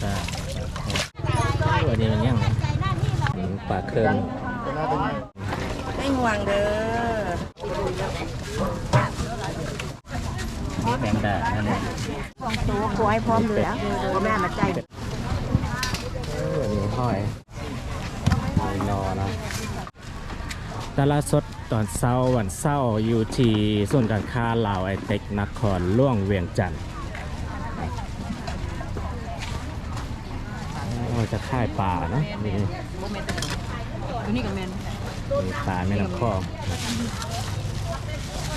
ซาวันนี้มันยังปลาเคิงไม่ห่วงเด้อนี่แมงดานั่นเองตัวขอให้พร้อมเลยอะพ่อแม่มาใจวันนี้ห้อยหอยนอนะตลาดสดตอนเช้าวันเช้าอยู่ที่ส่วนการค้าลาวไอเต็กนครล่วงเวียงจันทร์ โอ้จะค่ายป่าเนอะนี่ตัวนี้กับแมนมีปลาแม่น้ำคลอง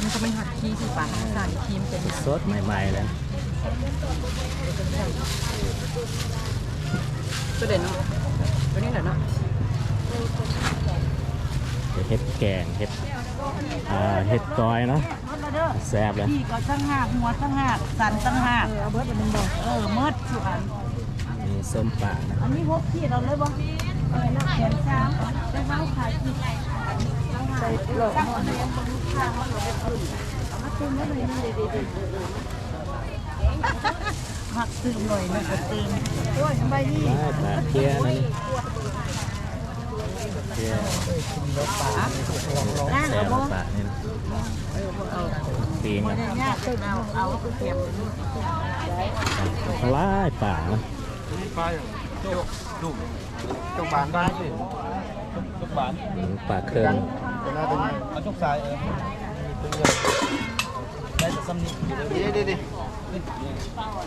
มันก็เป็นหัดขี้ที่ปลาทั้งสารทีมเป็นสดใหม่ๆเลยตัวเด่นเนาะตัวนี้แหละเนาะเห็ดแกงเห็ดอ่าเห็ดก้อยเนาะแซ่บเลยพี่ก็ตั้งหักหัวตั้งหักสันตั้งหักเอาเบิร์ดมันบอกเออเมิดสุอันมี ส้มป่านะอันนี้พวกพี่เราเลยบ่เอะไรนะแขนช้างได้เมาขายที่ใส่หลอกหมดเลยบนลูกค้าเขาเราไปขึ้นเอามาตื่นได้เลยนี่เด็ดๆหักตื่นหน่อยนก็ตื่นโอ้ยสบายดีได้ปลาเคี้ยนั่เคี้ยนั่งแซ่อาบบ่ปลานี่ปีนะเนี่ยตื่นเอาเอาเก็บปลาป่านะ ป้ายลูกลูกจงบานได้สิจงบานปลาเคิงจะน่าเป็นเอาจกสายเออตึงได้แต่ซ้ำนี่ดีดีดี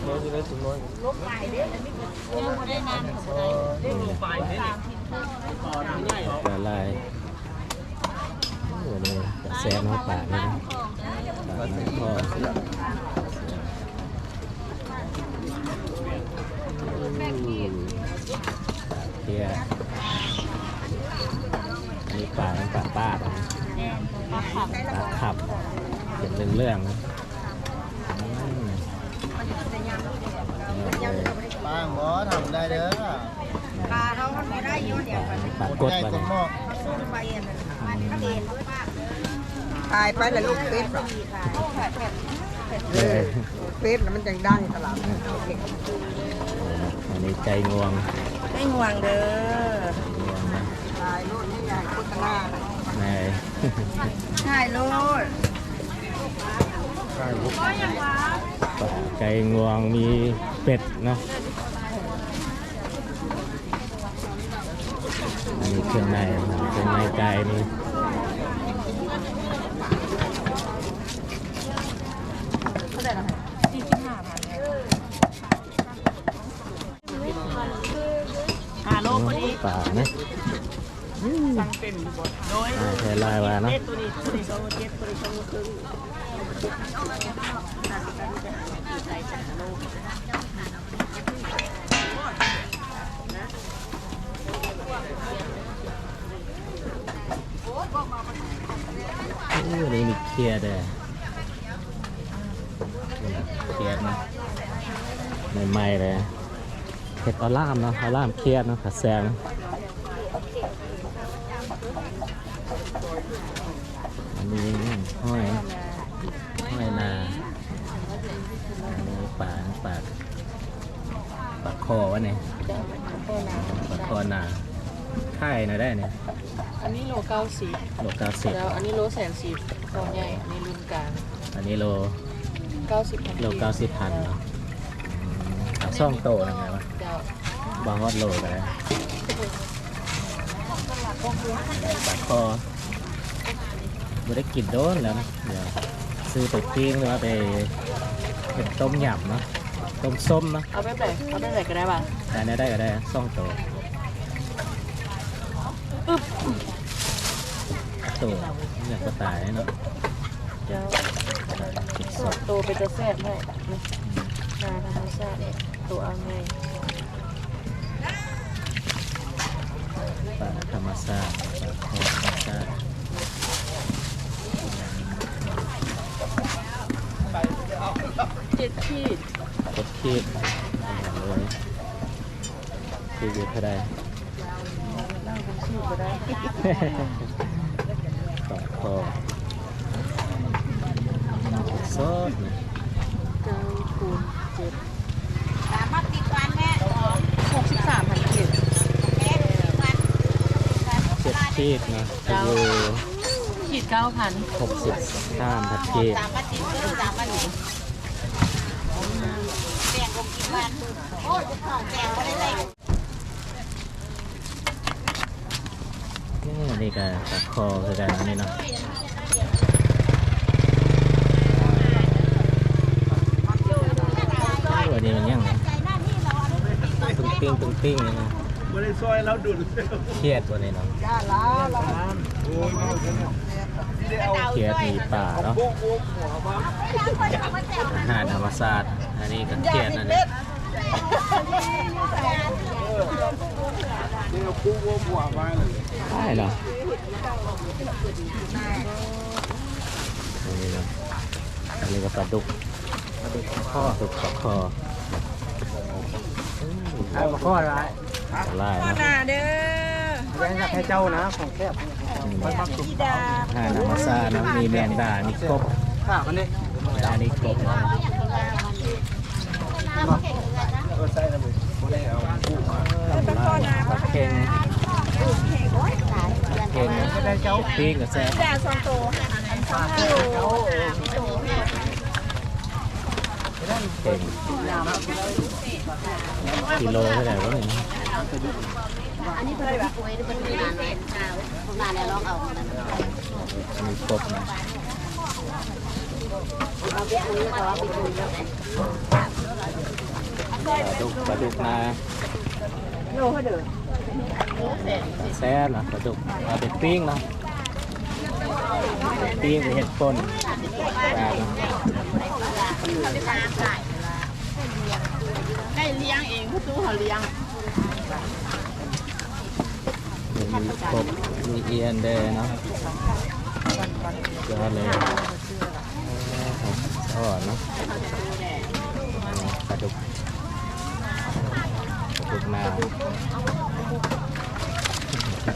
น้อยจะได้สุดน้อยปลาลายโอ้โหนี่แซ่บเนาะปลานี่นะปลาน้ำคลองอืมปลา เคี้ยอันนี้ปลาเป็นปลาป้าดนะปลาขับเป็นเรื่องๆนะอืมนี่เลยป้าหมอทำได้เด้อปลาเขามันไม่ได้เยอะเดี๋ยวปลากดใหญ่มาคเนี่นยหม้อไปเองตายไปแล้วลูกเฟสหรอเออเฟสแล้วมันจังดังตลาดอันนี้ใจงวง ไม่ห่วงเด้อถ่ายรูปนี่ใหญ่โฆษณาในใช่รุ่นใช่ลูปไก่งวงมีเป็ดนะอันนี้เครื่องในเครื่องในไก่นี่ เท่าไหร่ละสี่สิบห้าพันห้าโลพอดี ปลานะสั่งเป็นบดโดยอ่าแทนลายว่าเนาะเจ็ดตัวนี้ตัวนี้สองเจ็ดตัวนี้สองครึ่งโอ้นี่มีเครียดเลยเครียดนะใหม่ๆเลยเห็ดออล่ามเนาะออล่ามเครียดเนาะผัดแซงอันนี้ห้อยห้อยนาอันนี้ ปลาปลาปลาคอวะเนี่ยปลาคอนาค่ายหน่อยได้เนี่ยอันนี้โลเก้าสิบโลเก้าสิบแล้วอันนี้โลแสนสิบตอนใหญ่อันนี้รุ่นกลางอันนี้โลเก้าสิบพันโลเก้าสิบพันเนาะเอาซ่องโตนะไงวะเดี๋ยวบางฮอดโลไปแล้วปากคอไม่ได้กินโดนแล้วนะเดี๋ยวซื้อไปปิ้งหรือว่าไป เป็นต้มยำเนาะต้มส้มเนาะเอาแบบไหนเอาแบบไหนก็ได้ป่ะแต่อันนี้ได้ก็ได้ซ่องโตโตเนี่ยก็ตายเนาะเดี๋ยวกินสสอดดโตเป็นตัวแซ่บให้นี่นาธรรมชาติตัวเอาไงปลาธรรมชาติปลาคอธรรมชาติ จ็ดขีดกดขีดเลยรีวิวก็ได้นั่งกูสู้ก็ได้ต่อคอซอเก้าคูณจดามารถวันแม่หกสิบสามพันเจ็ดขีดนะอยู่ขีดเก้าพันหกสิบสานาพันเจ็ดสาเจ็ด นี่นี่ก็ตัดคอคือกันอันนี้เนาะตัวนี้มันยังตุ้งติ้งตุ้งติ้งนี่นะบริซอยเราดุดเครียดตัวนี้เนาะโอ้ยที่ได้เอาเครียดมีป่าเนาะอาหารธรรมศาสตร์อันนี้ก็เครียดนั่นแหละนี่เอาคู่โบ้งหัวมาเลย ใช่เนาะอันนี้เนะอันนี้ก็ปลาดุกปลาดุกข้อดุกปลาคอไอ้มาข้ออะไรปลายเนะเด้อแบ่งกับให้เจ้านะของแคบอาหารธรรมาสตร์เนาะมีแมงดามีกบข้ามันนี่อันนี้กบ เนาะเออใช่แล้วเลยไม่ได้เอาคู่มาเค็งก็ได้เจ้าปิ้งกับแซ่บจ่าสองตัวสองห้าโลเค็งกิโลเท่าไหร่วะเนี่ยอันนี้เป็นแบบป่วยหรือเป็นงานเนี่ยของานเนี่ยลองเอาอันนี้กบนะเอาไปคุยเอาไปคุยแล้ว ปลาดุกปลาดุกนาโลเขาเดินแซ่บนะปลาดุกเอาไปปิ้งเนาะปิ้งไปเห็ดป่นแซ่บเนาะได้เลี้ยงเองผู้ตู้เขาเลี้ยงมีกบมีเอียนเดย์เนาะยอดเลยเอออ่อนเนาะปลาดุก ปลาดุกนา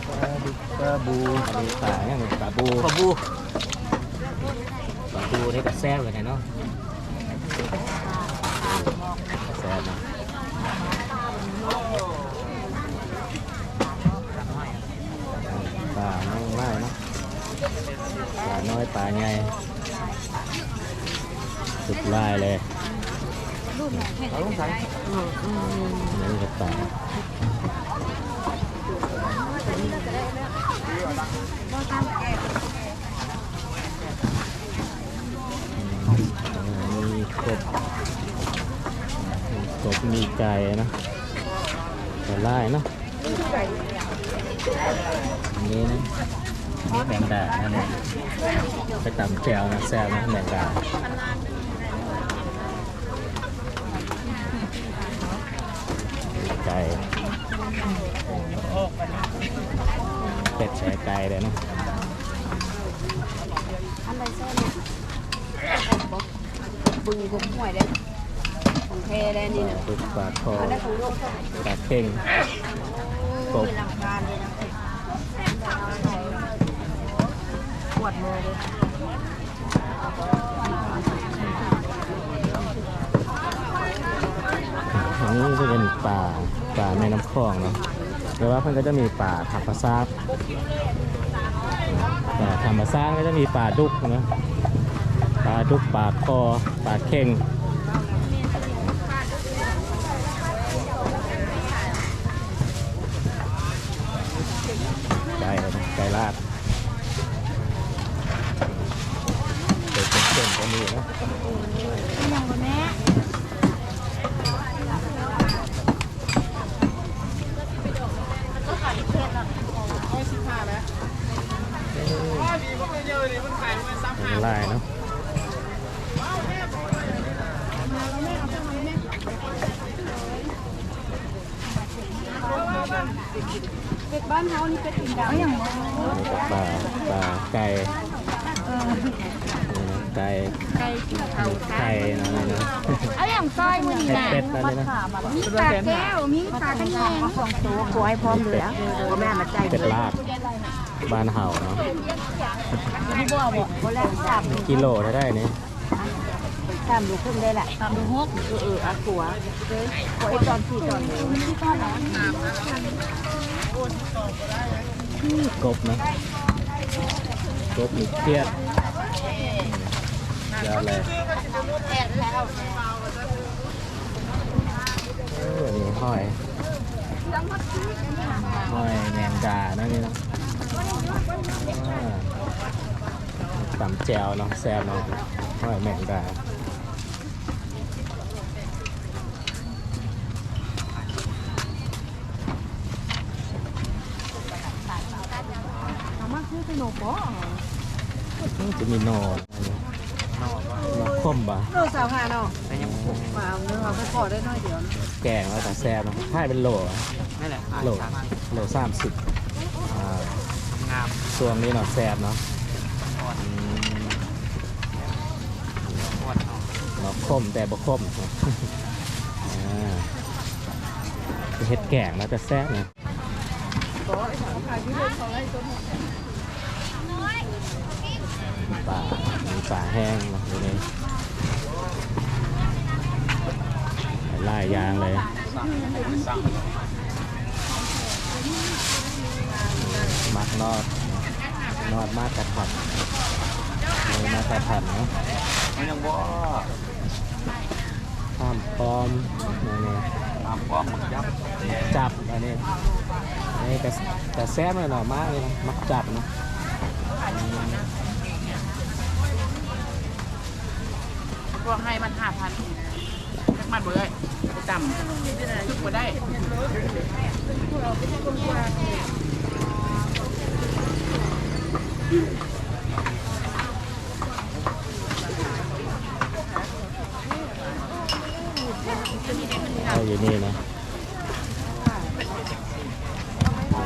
ปลาดุกปลาบูอันนี้ปลาเนี่ยปลาบูปลาบูปลาบู นี่ก็แซ่บเลยเนาะแซ่บเนาะปลาน้องไล่เนาะปลาน้อยมีกบมีกบมีไก่นะแต่ไล่นะอันนี้นะนี่แมงดาอันนี้ไปตำแก้วนะแซ่บนะแมงดาไก่ เป็ดแช่ไก่เลยนะบึงผมห่วยเด้ของแท้ได้นี่นะปลาดุกปลาคอได้ของลูกปลาเข่งกบหลังการเลยนะปวดมือเลยอันนี้จะเป็นป่า ป่าในน้ำคลองเนาะแต่ว่าเพิ่นก็จะมีป่าธรรมชาติป่าธรรมชาซาก็จะมีป่าดุกนะป่าดุกป่าคอป่าเข่งไก่นะไก่ลาดเป็นเส้นๆก็มีนะ ยังบ่แม่ เป็นลายเนาะ เป็ดบ้านเฮานี่เป็ดติ่งดาอย่างบ่อันนี้ก็ปลาปลาไก่ไก่ไก่นข้าวไข่นะนะเอาอย่างซอยมือนี้ไข่น่ะเป็ดนะนี่นะมีปลาแก้วมีปลากันแยงสองตัวขอให้พร้อมเหลือบ่แม่มาใจเป็ดลาบบ้านเห่าเนาะกิโลเท่าได้เนี่ย สามลูกครึ่งได้แหละสามลูกหกเออเอออาขัวเลยขอไอ้ตอนสี่ตอนเลยที่กบนะกบมีเครียดยอดเลยโอ้นี่ห้อยห้อยแมงดานะนี่เนาะอ่าตำแจวเนาะแซ่บเนาะห้อยแมงดา เอามาคือขนมบ่นี่จะมีหนอหนอข้มปะโลสาวหาเนาะมาเอาเนื้อเอาไปขอได้น้อยเดียวแกงแล้วแต่แซ่บเนาะค่าเป็นโหลนั่นแหละโหลโหลสามสิบงามส่วนนี้เนาะแซ่บเนาะนอืมเนาะเนาะคมแต่บ่คมเนาะอ่าเฮ็ดแกงแล้วจะแซ่บเนะ ปลามีปลาแห้งเนาะอยู่ในหลายางเลยมักนอดนอดมากกระถันมีมากกระถันเนาะมันยังบ่ข้ามปอมอันนี้ามความมักยับจับอันนี้นนี้แต่แต่แซ่บเลยหน่อยมากเลยนะมักจับนะ พวกให้มันห้าพันจักมันบ่ได้ไปจำทุกบ่ได้เอาอยู่นี่นะ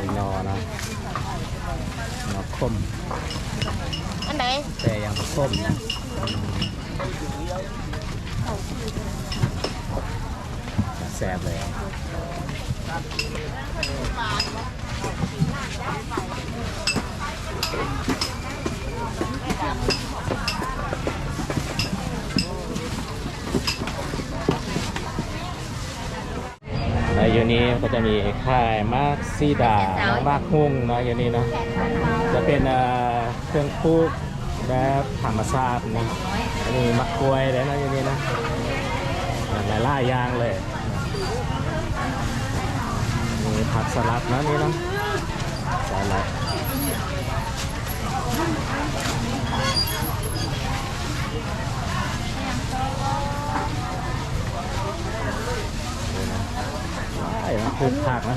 มีนอนะนอคมอันไหนแต่ยังบ่คมนะ แซ่บเลยอยู่นี้ก็จะมีค่ายมากซีดาเนาะมากหุ่งนะอยู่นี่เนะจะเป็นเครื่องปลูกแบบธรรมชาตินะอันนี้มะกรวยเลยนะอย่นี้นะลายหลายๆอย่างเลย มีผักสลัดนะนี่นะสลัดนี่นะว้ายมันคือผักนะ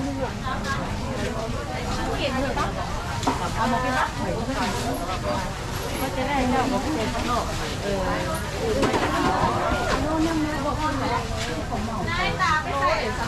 ได้เนาะเป็นขนมเออมีผักข้าวต้มของผมขอห้าได้เภทที่ผักมาประเภทบ่สี่โลจากเออที่เท่าไ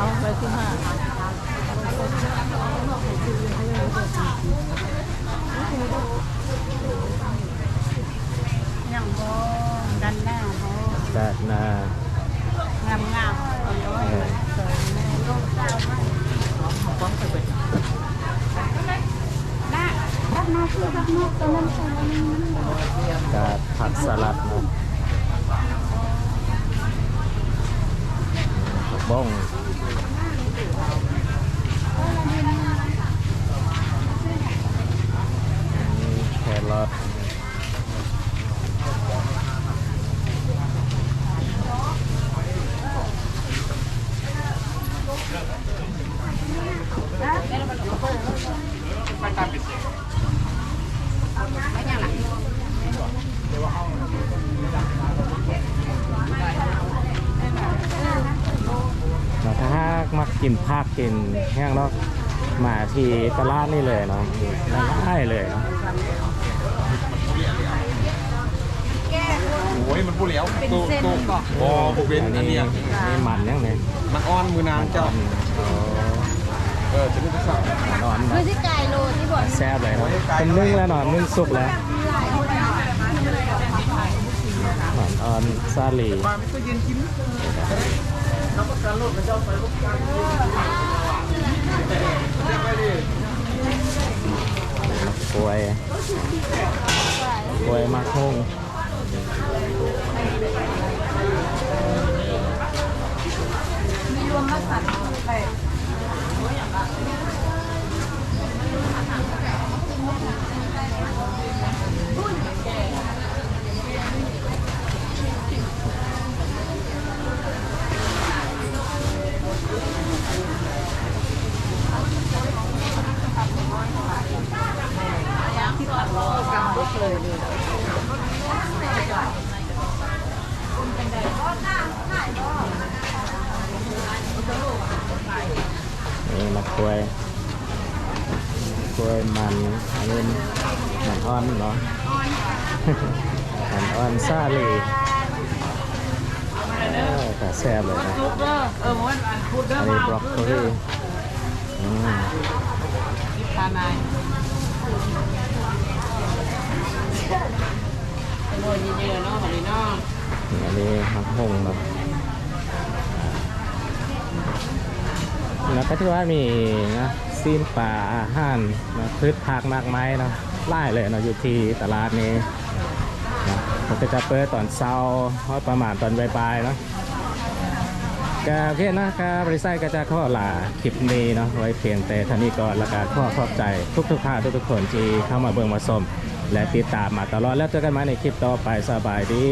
เอาไปที่ห้า ยังบ่ดันหน้าบ่ ดาดนางามงามเอาร้อยโลเก้าพันน่ะดักนอกคือดักนอกตอนนั้นตอนนั้น ดาดผักสลัดเนาะผักบ้องนี่แครอทมาถ้ามักกินผักกิน แห้งเนาะมาที่ตลาดนี่เลยเนาะง่ายๆเลยเนาะโอ้ยมันพูดแล้วตัวตัวบอผมเป็นอันเนี้ยนี่มันยังไงมันอ้อนมือนางเจ้าอ๋อเออจะได้จะสั่งนอนคือที่ไก่โลที่บอกแซ่บเลยเนาะเป็นนึ่งแล้วนอนนึ่งสุกแล้วหอนออนซาลีปลาไม่ก็เย็นกินกล้ กวยกล้วยมะฮงมีรวมมาสัตว์ไป นี่มะกล้วยกล้วยมันอันนี้มันอ่อนเนาะมันอ่อนซาลีเออแต่แซ่บเลยนะซุปเด้อเออมันอันพูดเด้ออันมานี้บรอกโคลีอืม สิพานเยอะๆเนาะแบบนี้เนาะอันนี้มักฮงเนาะแล้วก็ที่ว่ามีนะซีนป่าอาหารนะพืชผักมากมายเนาะไล่เลยเนาะอยู่ที่ตลาดนี้นะมันก็จะเปิดตอนเช้าประมาณตอนบ่ายๆเนาะก็โอเคนะครับบริษัทก็จะข้อลาคลิปนี้เนาะไว้เพียงแต่ท่านี้ก่อนแล้วก็ข้อขอบใจทุกๆท่านทุกๆคนที่เข้ามาเบิ่งมาชม และติดตามมาตลอดแล้วเจอกันใหม่ในคลิปต่อไปสบายดี